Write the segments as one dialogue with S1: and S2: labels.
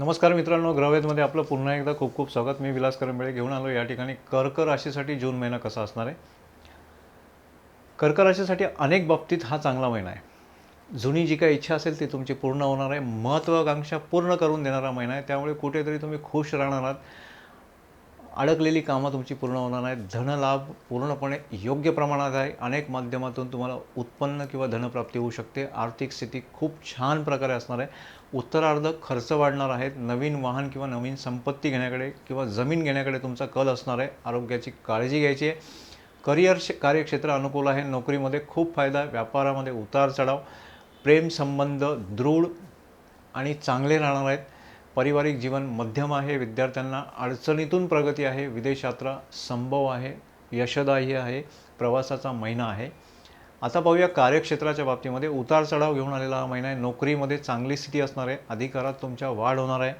S1: नमस्कार मित्रांनो ग्रहवेदमध्ये आपलं पुन्हा एकदा खूप खूप स्वागत. मी विलास करंबेळे घेऊन आलो या ठिकाणी कर्क राशीसाठी जून महिना कसा असणार आहे? कर्क राशीसाठी अनेक बाबतीत हा चांगला महिना आहे. जुनी जी काही इच्छा असेल ती तुमची पूर्ण होणार आहे. महत्त्वाकांक्षा पूर्ण करून देणारा महिना आहे. त्यामुळे कुठेतरी तुम्ही खुश राहणार आहात. अडकलेली कामं तुमची पूर्ण होणार आहेत धनलाभ पूर्णपणे योग्य प्रमाणात आहे. अनेक माध्यमातून तुम्हाला उत्पन्न किंवा धनप्राप्ती होऊ शकते. आर्थिक स्थिती खूप छान प्रकारे असणार आहे. उत्तरार्ध खर्च वाढणार आहेत. नवीन वाहन किंवा नवीन संपत्ती घेण्याकडे किंवा जमीन घेण्याकडे तुमचा कल असणार आहे. आरोग्याची काळजी घ्यायची आहे. करिअर कार्यक्षेत्र अनुकूल आहे. नोकरीमध्ये खूप फायदा. व्यापारामध्ये उतार चढाव. प्रेमसंबंध दृढ आणि चांगले राहणार आहेत. पारिवारिक जीवन मध्यम आहे विद्यार्थ्यांना अडचणीतून प्रगती आहे विदेश यात्रा संभव आहे यशदायी आहे प्रवासाचा महिना आहे. आता पाहूया कार्यक्षेत्राच्या बाबतीमध्ये. उतार चढाव घेऊन आलेला हा महिना आहे. नोकरीमध्ये चांगली स्थिती असणार आहे. अधिकारात तुमच्या वाढ होणार आहे.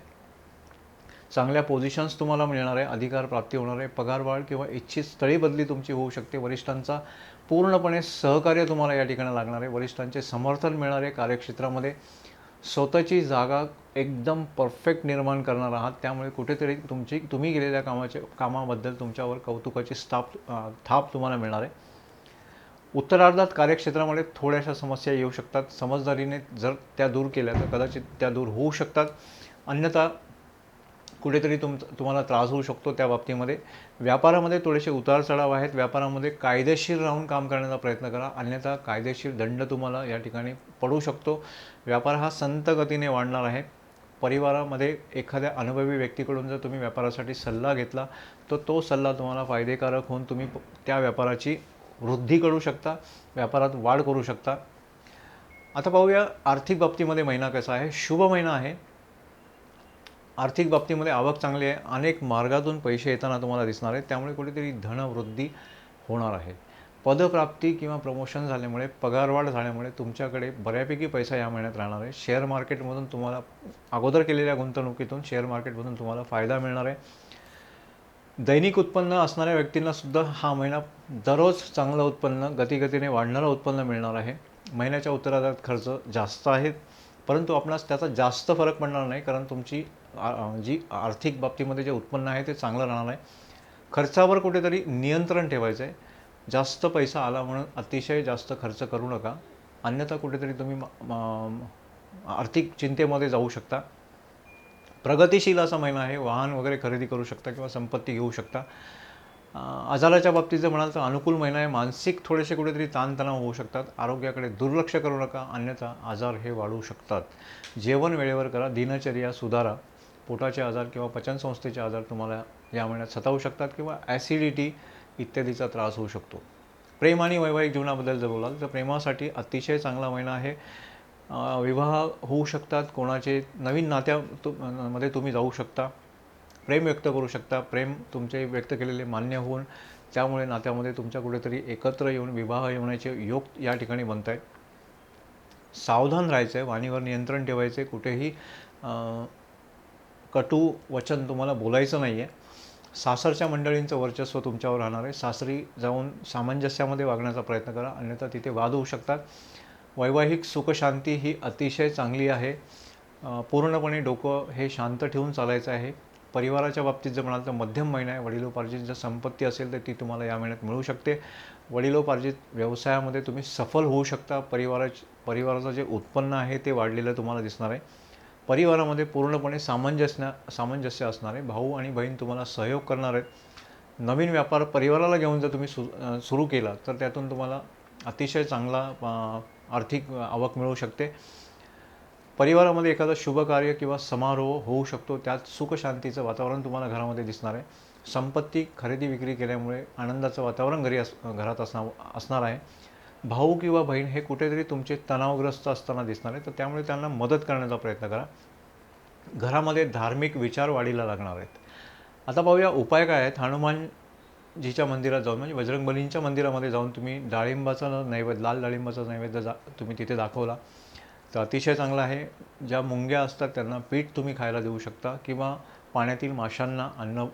S1: चांगल्या पोझिशन्स तुम्हाला मिळणार आहे. अधिकार प्राप्ती होणार आहे. पगारवाढ किंवा इच्छित स्थळी बदली तुमची होऊ शकते. वरिष्ठांचा पूर्णपणे सहकार्य तुम्हाला या ठिकाणी लागणार आहे. वरिष्ठांचे समर्थन मिळणार आहे कार्यक्षेत्रामध्ये. स्वतःची जागा एकदम परफेक्ट निर्माण करणार आहात. त्यामुळे कुठेतरी तुमची तुम्ही केलेल्या कामाचे कामाबद्दल तुमच्यावर कौतुकाची स्थाप थाप तुम्हाला मिळणार आहे. उत्तरार्धात कार्यक्षेत्रामध्ये थोड्याशा समस्या येऊ शकतात. समजदारीने जर त्या दूर केल्या तर कदाचित त्या दूर होऊ शकतात. अन्यथा कुठेतरी तुम तुम्हाला त्रास होऊ शकतो त्या बाबतीमध्ये. व्यापारामध्ये थोडेसे उतार चढाव आहेत. व्यापारामध्ये कायदेशीर राहून काम करण्याचा प्रयत्न करा. अन्यथा कायदेशीर दंड तुम्हाला या ठिकाणी पडू शकतो. व्यापार हा संत गतीने वाढणार आहे. परिवारामध्ये एखाद्या अनुभवी व्यक्तीकडून जर तुम्ही व्यापारासाठी सल्ला घेतला तर तो सल्ला तुम्हाला फायदेकारक होऊन तुम्ही त्या व्यापाराची वृद्धी करू शकता. व्यापारात वाढ करू शकता. आता पाहूया आर्थिक बाबतीमध्ये महिना कसा आहे. शुभ महिना आहे. आर्थिक बाबतीमध्ये आवक चांगली आहे. अनेक मार्गातून पैसे येताना तुम्हाला दिसणार आहे त्यामुळे कुठेतरी धनवृद्धी होणार आहे. पदप्राप्ती किंवा प्रमोशन झाल्यामुळे पगारवाढ झाल्यामुळे तुमच्याकडे बऱ्यापैकी पैसा या महिन्यात राहणार आहे. शेअर मार्केटमधून तुम्हाला अगोदर केलेल्या गुंतवणुकीतून शेअर मार्केटमधून तुम्हाला फायदा मिळणार आहे. दैनिक उत्पन्न असणाऱ्या व्यक्तींना सुद्धा हा महिना दररोज चांगलं उत्पन्न गतीगतीने वाढणारं उत्पन्न मिळणार आहे. महिन्याच्या उत्तरार्धात खर्च जास्त आहेत. परंतु आपणास त्याचा जास्त फरक पडणार नाही कारण तुमची जी आर्थिक बाबतीमध्ये जे उत्पन्न आहे ते चांगलं राहणार आहे खर्चावर कुठेतरी नियंत्रण ठेवायचं आहे. जास्त पैसा आला म्हणून अतिशय जास्त खर्च करू नका. अन्यथा कुठेतरी तुम्ही म- आर्थिक चिंतेमध्ये जाऊ शकता. प्रगतिशील असा महिना आहे. वाहन वगैरे खरेदी करू शकता किंवा संपत्ती घेऊ शकता. आजाराच्या बाबतीत जर म्हणाल तर अनुकूल महिना आहे. मानसिक थोडेसे कुठेतरी ताणतणाव होऊ शकतात. आरोग्याकडे दुर्लक्ष करू नका. अन्यथा आजार हे वाढू शकतात. जेवण वेळेवर करा. दिनचर्या सुधारा. पोटाचे आजार किंवा पचनसंस्थेचे आजार तुम्हाला या महिन्यात सतावू शकतात किंवा ॲसिडिटी इत्यादीचा त्रास होऊ शकतो. प्रेम आणि वैवाहिक जीवनाबद्दल जर बोलाल तर प्रेमासाठी अतिशय चांगला महिना आहे. विवाह होऊ शकतात. कोणाचे नवीन नात्या तु- मध्ये तुम्ही जाऊ शकता. प्रेम व्यक्त करू शकता. प्रेम तुमचे व्यक्त केलेले मान्य होऊन त्यामुळे नात्यामध्ये तुमच्या कुठेतरी एकत्र येऊन विवाह येण्याचे योग या ठिकाणी बनत आहेत सावधान राहायचं आहे वाणीवर नियंत्रण ठेवायचे कुठेही कटू वचन तुम्हाला बोलायचं नाही आहे सासरच्या मंडळींचं वर्चस्व तुमच्यावर राहणार आहे. सासरी जाऊन सामंजस्यामध्ये वागण्याचा प्रयत्न करा. अन्यथा तिथे वाद होऊ शकतात. वैवाहिक सुखशांती ही अतिशय चांगली आहे. पूर्णपणे डोकं हे शांत ठेवून चालायचं आहे. परिवाराच्या बाबतीत जर म्हणाल तर मध्यम महिना आहे. वडिलोपार्जित जर संपत्ती असेल तर ती तुम्हाला या महिन्यात मिळू शकते. वडिलोपार्जित व्यवसायामध्ये तुम्ही सफल होऊ शकता. परिवाराच परिवाराचं जे उत्पन्न आहे ते वाढलेलं तुम्हाला दिसणार आहे. परिवारामध्ये पूर्णपणे सामंजस्य सामंजस्य असणार आहे. भाऊ आणि बहीण तुम्हाला सहयोग करणार आहेत. नवीन व्यापार परिवाराला घेऊन जर तुम्ही सु सुरू केला तर त्यातून तुम्हाला अतिशय चांगला आर्थिक आवक मिळू शकते. परिवारामध्ये एखादं शुभ कार्य किंवा समारोह होऊ शकतो त्यात सुखशांतीचं वातावरण तुम्हाला घरामध्ये दिसणार आहे. संपत्ती खरेदी विक्री केल्यामुळे आनंदाचं वातावरण घरी अस घरात असणार असणार आहे. भाऊ किंवा बहीण हे कुठेतरी तुमचे तणावग्रस्त असताना दिसणार आहे तर त्यामुळे त्यांना मदत करण्याचा प्रयत्न करा. घरामध्ये धार्मिक विचार वाढीला लागणार आहेत. आता पाहूया उपाय काय आहेत. हनुमानजीच्या मंदिरात जाऊन म्हणजे बजरंगबलींच्या मंदिरामध्ये जाऊन तुम्ही डाळिंबाचा नैवेद्य लाल डाळिंबाचा नैवेद्य जा तुम्ही तिथे दाखवला. तर अतिशय चांगलं आहे. ज्या मुंग्या असतात त्यांना पीठ तुम्ही खायला देऊ शकता किंवा पाण्यातील माशांना अन्न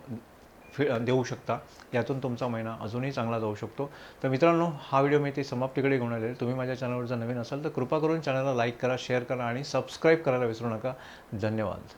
S1: फि देऊ शकता. यातून तुमचा महिना अजूनही चांगला जाऊ शकतो. तर मित्रांनो हा व्हिडिओ मी ते समाप्तीकडे घेऊन आले तुम्ही माझ्या चॅनलवर जर नवीन असाल तर कृपा करून चॅनलला लाईक करा शेअर करा आणि सबस्क्राईब करायला विसरू नका. धन्यवाद.